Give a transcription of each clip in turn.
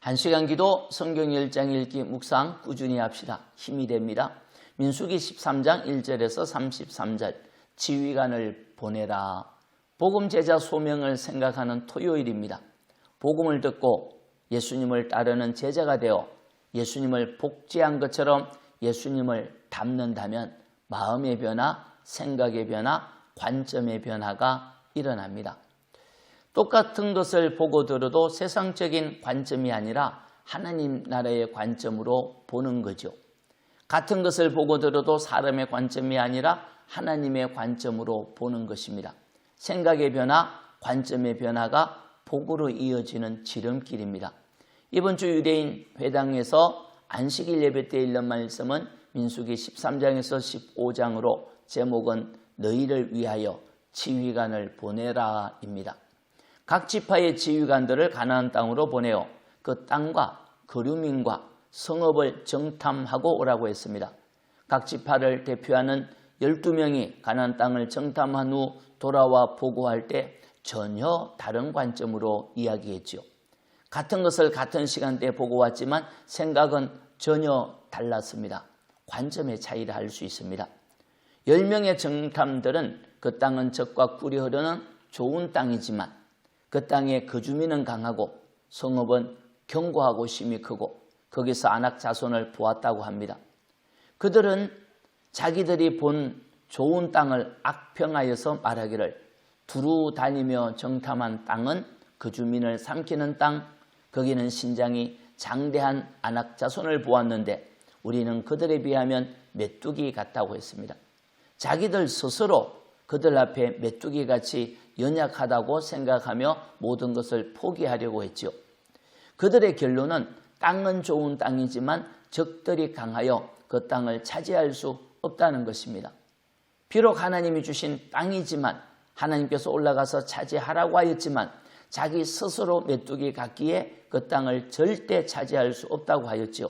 한 시간 기도 성경 1장 읽기 묵상 꾸준히 합시다. 힘이 됩니다. 민수기 13장 1절에서 33절 지휘관을 보내라. 복음 제자 소명을 생각하는 토요일입니다. 복음을 듣고 예수님을 따르는 제자가 되어 예수님을 복제한 것처럼 예수님을 닮는다면 마음의 변화, 생각의 변화, 관점의 변화가 일어납니다. 똑같은 것을 보고 들어도 세상적인 관점이 아니라 하나님 나라의 관점으로 보는 거죠. 같은 것을 보고 들어도 사람의 관점이 아니라 하나님의 관점으로 보는 것입니다. 생각의 변화, 관점의 변화가 복으로 이어지는 지름길입니다. 이번 주 유대인 회당에서 안식일 예배 때 읽는 말씀은 민수기 13장에서 15장으로 제목은 너희를 위하여 지휘관을 보내라입니다. 각 지파의 지휘관들을 가나안 땅으로 보내어 그 땅과 거류민과 성읍을 정탐하고 오라고 했습니다. 각 지파를 대표하는 12명이 가나안 땅을 정탐한 후 돌아와 보고할 때 전혀 다른 관점으로 이야기했지요. 같은 것을 같은 시간대에 보고 왔지만 생각은 전혀 달랐습니다. 관점의 차이를 알 수 있습니다. 10명의 정탐들은 그 땅은 적과 꿀이 흐르는 좋은 땅이지만 그 땅의 거주민은 강하고 성읍은 견고하고 심이 크고 거기서 안악 자손을 보았다고 합니다. 그들은 자기들이 본 좋은 땅을 악평하여서 말하기를 두루 다니며 정탐한 땅은 그 주민을 삼키는 땅, 거기는 신장이 장대한 안악 자손을 보았는데 우리는 그들에 비하면 메뚜기 같다고 했습니다. 자기들 스스로 그들 앞에 메뚜기 같이 연약하다고 생각하며 모든 것을 포기하려고 했지요. 그들의 결론은 땅은 좋은 땅이지만 적들이 강하여 그 땅을 차지할 수 없다는 것입니다. 비록 하나님이 주신 땅이지만 하나님께서 올라가서 차지하라고 하였지만 자기 스스로 메뚜기 같기에 그 땅을 절대 차지할 수 없다고 하였지요.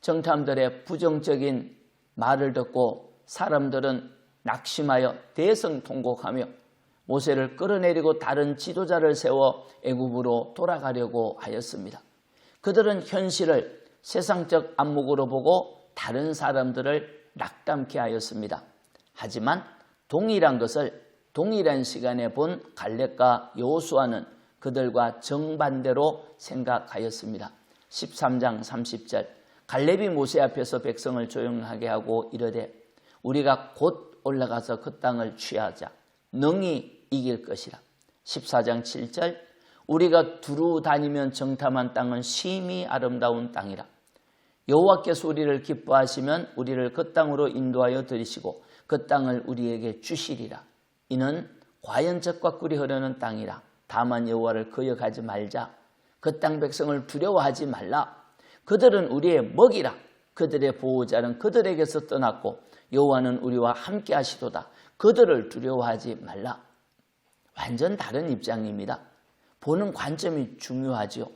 정탐들의 부정적인 말을 듣고 사람들은 낙심하여 대성통곡하며 모세를 끌어내리고 다른 지도자를 세워 애굽으로 돌아가려고 하였습니다. 그들은 현실을 세상적 안목으로 보고 다른 사람들을 낙담케 하였습니다. 하지만 동일한 것을 동일한 시간에 본 갈렙과 여호수아는 그들과 정반대로 생각하였습니다. 13장 30절 갈렙이 모세 앞에서 백성을 조용하게 하고 이르되 우리가 곧 올라가서 그 땅을 취하자 능히 이길 것이라. 14장 7절 우리가 두루 다니면 정탐한 땅은 심히 아름다운 땅이라. 여호와께서 우리를 기뻐하시면 우리를 그 땅으로 인도하여 들이시고 그 땅을 우리에게 주시리라. 이는 과연 적과 꿀이 흐르는 땅이라. 다만 여호와를 거역하지 말자. 그 땅 백성을 두려워하지 말라. 그들은 우리의 먹이라. 그들의 보호자는 그들에게서 떠났고 여호와는 우리와 함께 하시도다. 그들을 두려워하지 말라. 완전 다른 입장입니다. 보는 관점이 중요하지요.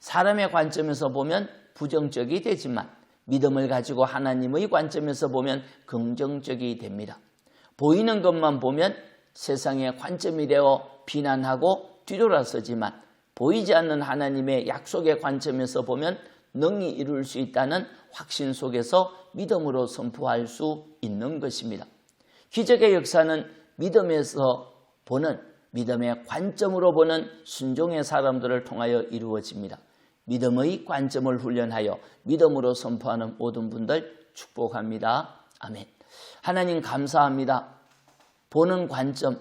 사람의 관점에서 보면 부정적이 되지만 믿음을 가지고 하나님의 관점에서 보면 긍정적이 됩니다. 보이는 것만 보면 세상의 관점이 되어 비난하고 뒤돌아서지만 보이지 않는 하나님의 약속의 관점에서 보면 능히 이룰 수 있다는 확신 속에서 믿음으로 선포할 수 있는 것입니다. 기적의 역사는 믿음에서 보는 믿음의 관점으로 보는 순종의 사람들을 통하여 이루어집니다. 믿음의 관점을 훈련하여 믿음으로 선포하는 모든 분들 축복합니다. 아멘. 하나님 감사합니다. 보는 관점,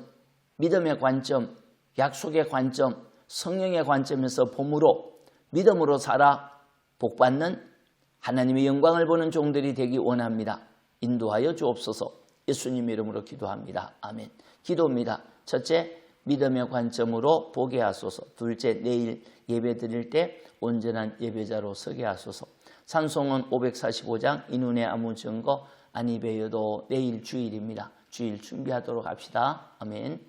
믿음의 관점, 약속의 관점, 성령의 관점에서 봄으로 믿음으로 살아 복받는 하나님의 영광을 보는 종들이 되기 원합니다. 인도하여 주옵소서 예수님 이름으로 기도합니다. 아멘. 기도입니다. 첫째, 믿음의 관점으로 보게 하소서. 둘째, 내일 예배 드릴 때 온전한 예배자로 서게 하소서. 산송은 545장 이 눈에 아무 증거 아니 배여도 내일 주일입니다. 주일 준비하도록 합시다. 아멘.